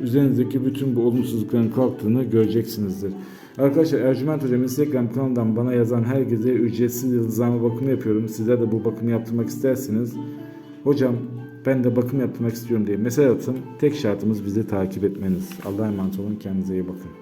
üzerinizdeki bütün bu olumsuzlukların kalktığını göreceksinizdir. Arkadaşlar Ercüment Hocam Instagram kanalından bana yazan herkese ücretsiz yıldızlama bakımı yapıyorum. Sizler de bu bakımı yaptırmak isterseniz hocam ben de bakım yaptırmak istiyorum diye mesaj atın. Tek şartımız bizi takip etmeniz. Allah'a emanet olun. Kendinize iyi bakın.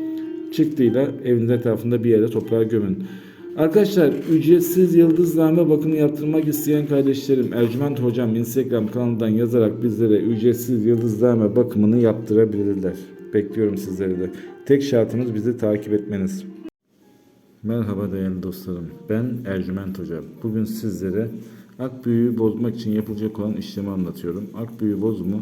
çıktıyla evinizin etrafında bir yere toprağa gömün. Arkadaşlar ücretsiz yıldızlame bakımı yaptırmak isteyen kardeşlerim Ercüment Hocam Instagram kanalından yazarak bizlere ücretsiz yıldızlame bakımını yaptırabilirler. Bekliyorum sizleri de. Tek şartımız bizi takip etmeniz. Merhaba değerli dostlarım. Ben Ercüment Hoca. Bugün sizlere ak büyüğü bozmak için yapılacak olan işlemi anlatıyorum. Ak büyü bozumu